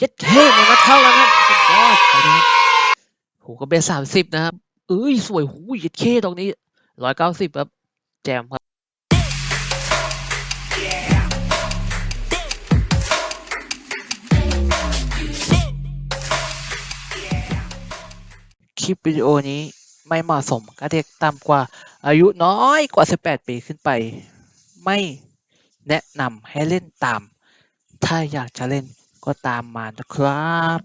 เย็ดเท่มันมาเข้าแล้วนะครับสุดยอดไปเลยครับโหก็เป็นสามสิบนะครับเอ้ยสวยหูยเย็ดเท่ตรงนี้ร้อยเก้าสิบครับ แจมครับคลิปวิดีโอนี้ไม่เหมาะสมกับเด็กต่ำกว่าอายุน้อยกว่า 18 ปีขึ้นไป ไม่แนะนำให้เล่นตาม ถ้าอยากจะเล่น ก็ตามมานะครับ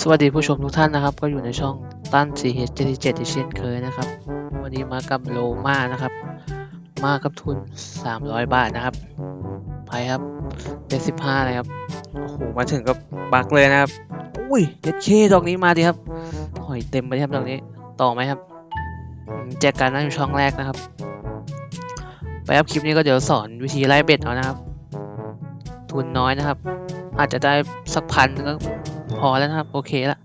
สวัสดีผู้ชมทุกท่านนะครับ ก็อยู่ในช่องตั้น CH77 ที่เช่นเคยนะครับ วันนี้มากับโลมานะครับ มากับทุน 300 บาทนะครับ ไปครับเป็น15เลยครับ โอ้โห มาถึงกับบักเลยนะครับ อุ้ยเด็ดเคดอกนี้มาดิครับ หอยเต็มไปครับตรงนี้ ต่อไหมครับ แจกการนั่งอยู่ช่องแรกนะครับ ไปครับคลิปนี้ก็เดี๋ยวสอนวิธีไล่เบ็ดเอานะครับ ทุนน้อยนะครับ อาจจะได้สักพันก็พอแล้วนะครับ โอเคละ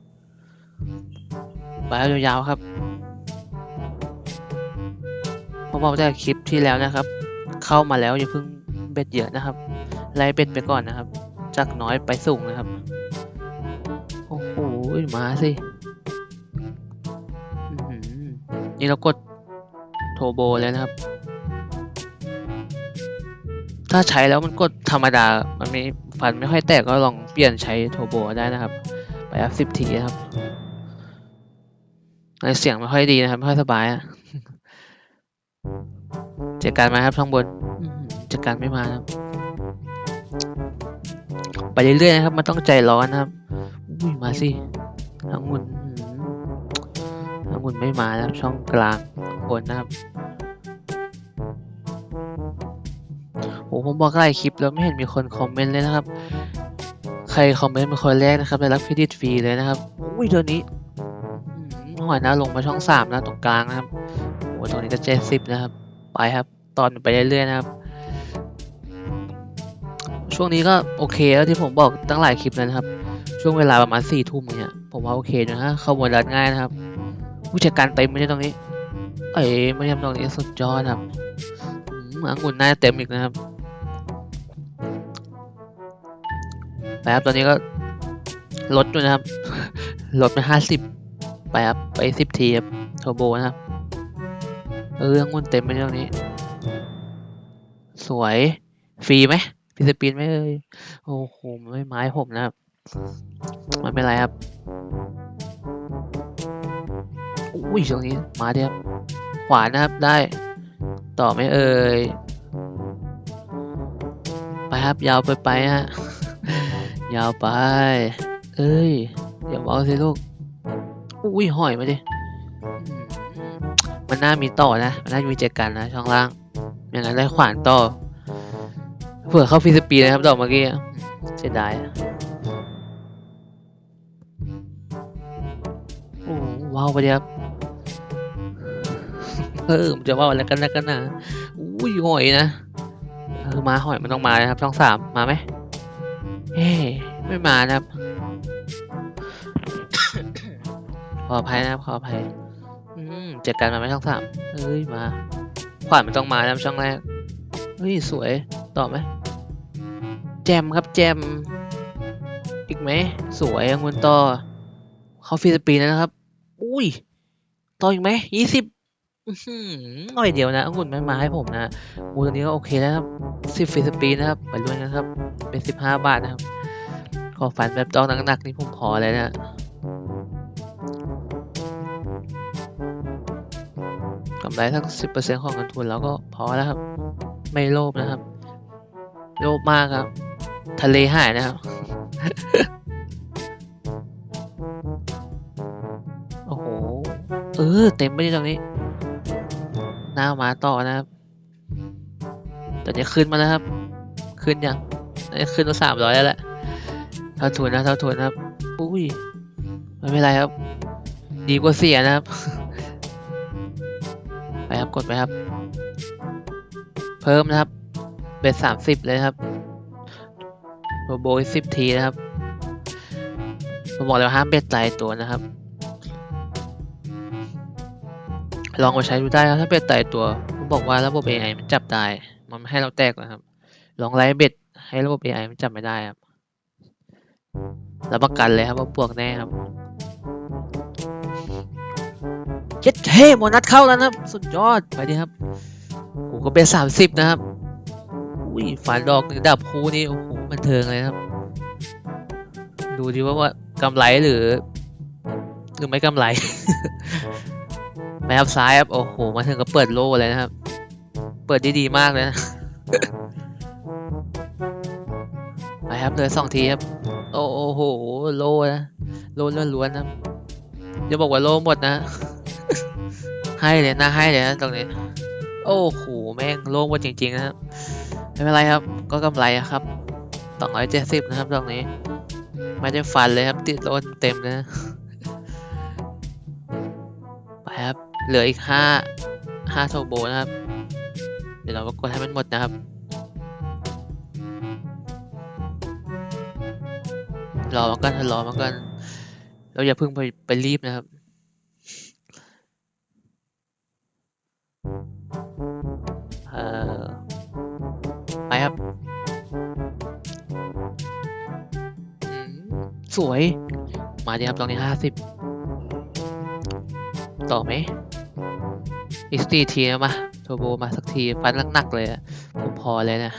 ไปครับยาวๆครับพอบอกจากคลิปที่แล้วนะครับ เข้ามาแล้วอย่าเพิ่งเบ็ดเยอะนะครับ ไล่เบ็ดไปก่อนนะครับ จากน้อยไปสูงนะครับ โอ้โหมาสินี่เรากดโทโบแล้วนะครับ ถ้าใช้แล้วมันกดธรรมดา มันไม่ ฟันไม่ค่อยแตกก็ลองเปลี่ยนใช้โทโบได้นะครับ ไปอัพสิบทีนะครับเสียงไม่ค่อยดีนะครับไม่ค่อยสบายอะเจอกันไหมาครับข้างบนอื้อหือเจอกันไม่มานะครับ ไปเรื่อยๆนะครับ มันต้องใจร้อนนะครับอุ้ยมาสิองุ่นอื้อหือองุ่นไม่มานะครับช่องกลางข้างบนนะครับ โอ้ผมบอกหลายคลิปแล้วไม่เห็นมีคนคอมเมนต์เลยนะครับ ใครคอมเมนต์เป็นคนแรกนะครับได้รับเครดิตฟรีเลยนะครับอุ้ยตัวนี้หอยนะลงมาช่องสามนะตรงกลางนะครับโอ้ตรงนี้จะเจ็ดสิบนะครับ ไปครับ ตอนไปเรื่อยๆนะครับ ช่วงนี้ก็โอเคแล้วที่ผมบอกตั้งหลายคลิปแล้วนะครับ ช่วงเวลาประมาณสี่ทุ่มเนี่ยผมว่าโอเคอยู่นะเข้าบนรัดง่ายนะครับ ผู้จัดการเต็มไม่ได้ตรงนี้ เอ้ยไม่ใช่ตรงนี้สุดยอดครับอืมองุ่นน่าจะเต็มอีกนะครับ ไปครับ ตอนนี้ก็ลดด้วยนะครับ ลดไปห้าสิบไปครับ ไปสิบทีครับโทโบนะครับเออองุ่นเต็มไปตรงนี้ สวย ฟรีไหมฟรีสปินไหมเอ่ยโอ้โห ไม่ไม้ผมนะครับไม่เป็นไรครับ อุ้ยตรงนี้ มาเดียวขวานะครับ ได้ ต่อไม่เอ่ย ไปครับ ยาวไปไปฮะ ยาวไป เอ้ย อย่าเบาสิลูก อุ้ยหอยมาดิ มันน่ามีต่อนะ มันน่ามีเจอกันนะ ช่องล่าง อย่างนั้นได้ขวานต่อ เผื่อเข้าฟรีสปีนะครับ ดอกเมื่อกี้เสียดายอะโอ้ว้าวไปเดียวเออมันจะว่าอะไรกันนะกันนะ อุ้ยหอยนะ เออมาหอยมันต้องมานะครับ ช่องสามมาไหม เฮ้ไม่มานะครับ ขออภัยนะครับขออภัยอืมจ็ดกันมาไหมช่องสามเอ้ยมาขวานมันต้องมานะครับช่องแรกเฮ้ยสวยต่อไหมแจมครับแจม อีกไหมสวยองุนต่อเขาฟีสปีดนะครับ อุ้ยต่ออีกไหมยี่สิบ หน่อยเดียวนะองุ่นไม่มาให้ผมนะอูตัวนี้ก็โอเคแล้วครับสิบฟรีสปีดนะครับไปด้วยนะครับ เป็นสิบห้าบาทนะครับ ขอฝันแบบดอกหนักๆนี่ผมขอเลยนะกำไรสักสิบเปอร์เซ็นต์ของเงินทุนแล้วก็พอแล้วครับ ไม่โลภนะครับ โลภมากครับ ทะเลหายนะครับโอ้โหเออเต็มไปที่ตรงนี้ น้ามาต่อนะครับตอนนี้ขึ้นมาแล้วครับ ขึ้นยังขึ้นมาสามร้อยแล้วแหละเท่าทุนนะเท่าทุนนะครับอุ้ยไม่เป็นไรครับ ดีกว่าเสียนะครับ ไปครับกดไปครับ เพิ่มนะครับเป็นสามสิบเลยครับโรโบสิบทีนะครับผมบอกเลยว่าห้ามเบ็ดตายตัวนะครับ ลองมาใช้ดูได้ครับถ้าเบ็ดตายตัวผมบอกว่าระบบ AI มันจับได้ มันไม่ให้เราแตกนะครับ ลองไล่เบ็ดให้ระบบ AI มันจับไม่ได้ครับรับประกันเลยครับว่าบวกแน่ครับเจ็ดเฮ้โมนัสเข้าแล้วนะครับ สุดยอดไปดีครับโอ้ก็เป็นสามสิบนะครับอุ้ยฝันดอกหนึ่งดับคูนี่โอ้โหบันเทิงเลยครับ ดูดิว่าว่ากำไรหรือ หรือไม่กำไร ไปครับซ้ายครับ โอ้โห มาถึงก็เปิดโล่เลยนะครับ เปิดได้ดีมากเลยนะไปครับเลยสองทีครับ โอ้โห โล่นะ โล่ล้วนๆนะอย่าบอกว่าโล่หมดนะ ให้เลยนะ ให้เลยนะตรงนี้ โอ้โห แม่งโล่หมดจริงๆนะครับ ไม่เป็นไรครับ ก็กำไรครับสองร้อยเจ็ดสิบนะครับตรงนี้ ไม่ได้ฟันเลยครับ ติดโลนเต็มเลยนะ เหลืออีกห้าห้าโทโบนะครับ เดี๋ยวเราก็กดให้มันหมดนะครับ รอมากันรอมากัน เราอย่าเพิ่งไปไปรีบนะครับเอ่อไปครับ สวย มาดีครับตรงนี้ห้าสิบต่อไหม อีกสี่ทีนะมาโทโบมาสักทีฟันหนักๆเลยอะผมพอเลยนะ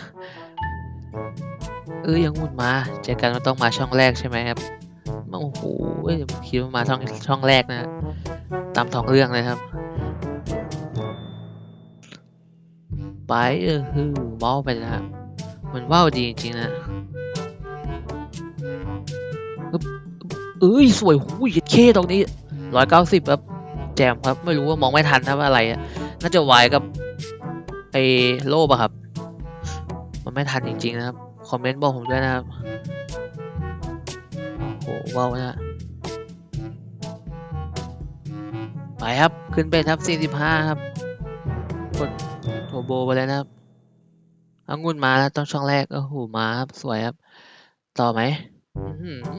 เออยังหุ่นมาเจอกันมันต้องมาช่องแรกใช่ไหมครับโอ้โหคิดว่ามาช่องช่องแรกนะ ตามท้องเรื่องเลยครับ ไปเออฮือว้าวไปนะครับมันว้าวดีจริงๆนะอึ๊บเอ้ยสวยหูยเคตรงนี้ร้อยเก้าสิบครับ จมครับ ไม่รู้ว่ามองไม่ทันครับว่าอะไร น่าจะวายกับไอ้โล่ปะครับ มันไม่ทันจริง ๆ นะครับ คอมเมนต์บอกผมด้วยนะครับโหว้าวนะไปครับ ขึ้นไปครับ 45 ครับ กดโทโบไปเลยนะครับอางุ่นมาแล้วต้องช่องแรกโอ้โหมาครับ สวยครับ ต่อไหม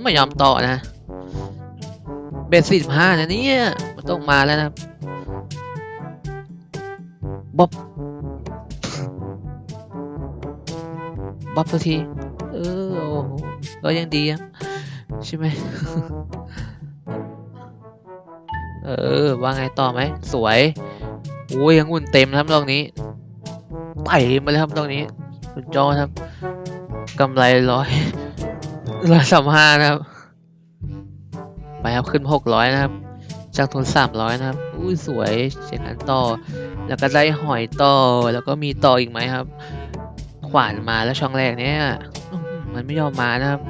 ไม่ยอมต่อนะ เบส45นะเนี่ย มันต้องมาแล้วนะบ๊อบบ๊อบสักที เออโอ้โหก็ยังดีครับใช่ไหม เออ ว่าไงต่อไหม สวยโอ้ยยังอุ่นเต็มครับตรงนี้ไต่มาเลยครับตรงนี้สุดยอดครับกำไรร้อยร้อยสามห้านะครับ ไปครับขึ้นหกร้อยนะครับ จากทุนสามร้อยนะครับอุ้สวยเช่นนั้นต่อ แล้วก็ได้หอยต่อแล้วก็มีต่ออีกไหมครับ ขวานมาแล้วช่องแรกเนี้ยมันไม่ยอมมานะครับ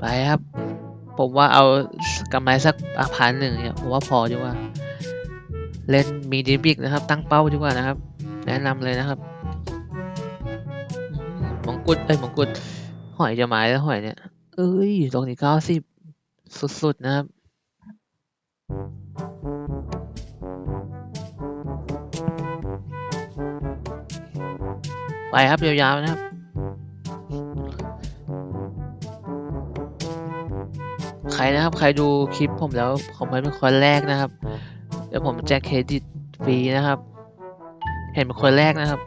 ไปครับ ผมว่าเอากำไรสักพันหนึ่งเนี่ยผมว่าพอดีกว่า เล่นมีดิบิกนะครับ ตั้งเป้าดีกว่านะครับ แนะนำเลยนะครับมมงกุฎเอ้ยมงกุฎ หอยจะมาแล้วหอยเนี่ย เอ้ยตรงนี้เก้าสิบสุด ๆ นะครับ ไปครับ ยาวๆนะครับใครนะครับ ใครดูคลิปผมแล้วผมเมนต์เป็นคนแรกนะครับ เดี๋ยวผมแจกเครดิตฟรีนะครับ เห็นเป็นคนแรกนะครับ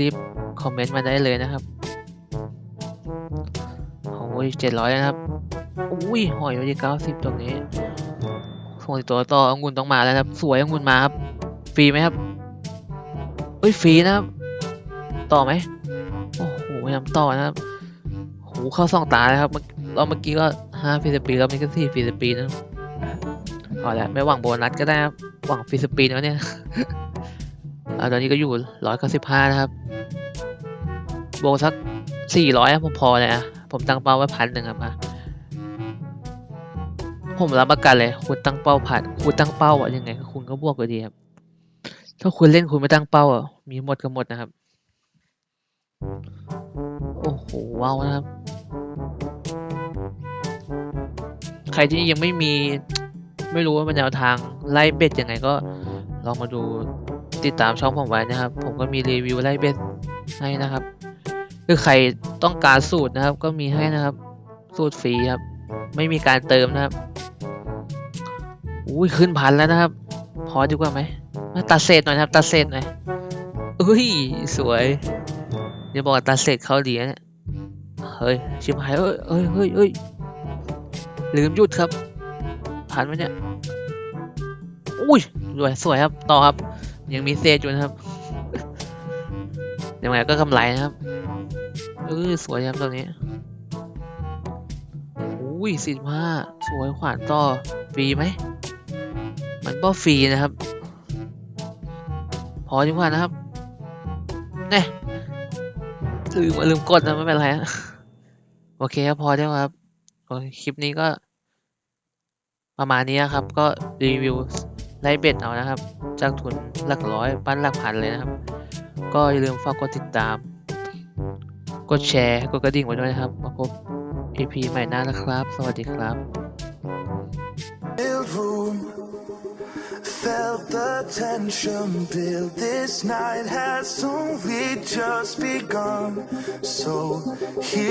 รีบๆคอมเมนต์มาได้เลยนะครับ อ้ยเจ็ดร้อยนะครับ อุ้ยหอยวันที่เก้าสิบตรงนี้ส่งตัวต่อองุ่นต้องมาแล้วครับ สวยองุ่นมาครับ ฟรีไหมครับเอ้ยฟรีนะครับ ต่อไหมโอ้โหพยายามต่อนะครับโหเข้าสองตาเลยครับเรอบเมื่อกี้ก็ห้าฟีสปีรอบนี้ก็สี่ฟีสปีนะพอแล้วไม่หวังโบนัสก็ได้ครับหวังฟีสปีแล้วเนี่ยอ่าตอนนี้ก็อยู่ร้อยเก้าสิบห้านะครับ โบสักสี่ร้อยผมพอเลยอะ ผมตั้งเป้าไว้พันหนึ่งครับอะผมรับประกันเลย คุณตั้งเป้าผ่านคุณตั้งเป้าอะยังไงคุณก็บวกไปดีครับ ถ้าคุณเล่นคุณไม่ตั้งเป้าอะมีหมดก็หมดนะครับ โอ้โหว้าวนะครับ ใครที่ยังไม่มีไม่รู้ว่ามันแนวทางไล่เบ็ดยังไงก็ลองมาดูติดตามช่องผมไว้นะครับ ผมก็มีรีวิวไล่เบ็ดให้นะครับ คือใครต้องการสูตรนะครับ ก็มีให้นะครับ สูตรฟรีครับ ไม่มีการเติมนะครับอุ้ยขึ้นพันแล้วนะครับ พอดีกว่าไหมมาตัดเศษหน่อยครับ ตัดเศษหน่อยอุ้ยสวยอย่าบอกว่าตัดเศษเขาดีนะเนี่ยเฮ้ยชิบหายเอ้ยเอ้ยเฮ้ยเอ้ยลืมหยุดครับผ่านไหมเนี่ยอุ้ยสวยสวยครับต่อครับ ยังมีเศษอยู่นะครับยังไงก็กำไรนะครับ เออสวยครับตรงนี้อุ้ยสิบห้าสวยขวานต่อฟรีไหม มันก็ฟรีนะครับ พอดีกว่านะครับเน่ลืมลืมกดนะไม่เป็นไรนะโอเคครับพอได้วครับคลิปนี้ก็ประมาณนี้นะครับ ก็รีวิวไล่เบ็ดเอานะครับ จากทุนหลักร้อยปั้นหลักพันเลยนะครับ ก็อย่าลืมฝากกดติดตาม กดแชร์กดกระดิ่งไว้ด้วยนะครับ มาพบ EP ใหม่หน้านะครับ สวัสดีครับ felt the tension build. This night has only just begun. So here.